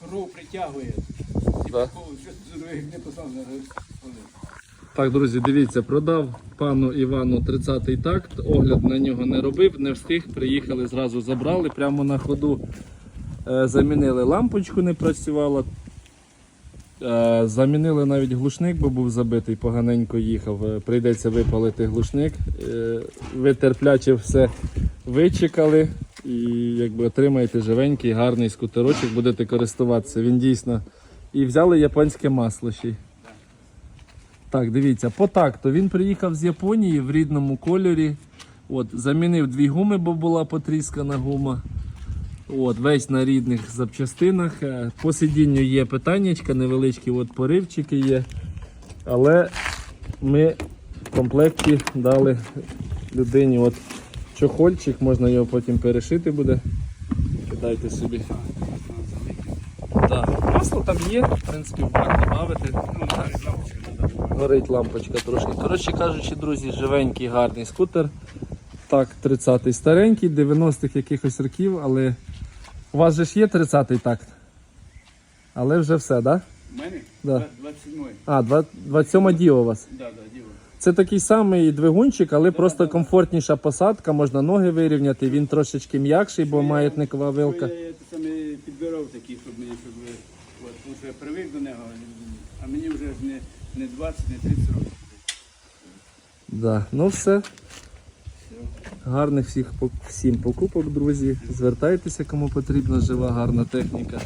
кров притягує. Да. Так, друзі, дивіться, продав пану Івану 30-й такт, огляд на нього не робив, не встиг, приїхали, зразу забрали, прямо на ходу е, замінили лампочку, не працювала. Е, замінили навіть глушник, бо був забитий, поганенько їхав. Е, прийдеться випалити глушник. Е, ви терпляче все вичекали і якби отримаєте живенький, гарний скутерочок, будете користуватися. Він дійсно. І взяли японське масло ще. Так, дивіться, по такту. Він приїхав з Японії в рідному кольорі. От, замінив дві гуми, бо була потріскана гума. От, весь на рідних запчастинах. Е, По сидінню є питаннячка, невеличкі от поривчики є. Але ми в комплекті дали людині от чохольчик, можна його потім перешити буде. Кидайте собі. Так, масло там є, в принципі, в бак додати. Ну, так. Горить лампочка трошки. Коротше кажучи, друзі, живенький гарний скутер. Так, 30-й старенький, 90-х якихось років, але у вас же ж є 30-й такт? Але вже все, так? Да? У мене? Да. 27-й. А, два- 27 діо у вас. Да, да, діло. Це такий самий двигунчик, але просто комфортніша посадка, можна ноги вирівняти, він трошечки м'якший, бо маятникова вилка. Я, я саме підбирав такі, щоб мені, щоб от, тому що я привик до нього, а мені вже не, не 20, не 30 років. Да. Ну все. Гарних всіх всім покупок, друзі. Звертайтеся, кому потрібна жива гарна техніка.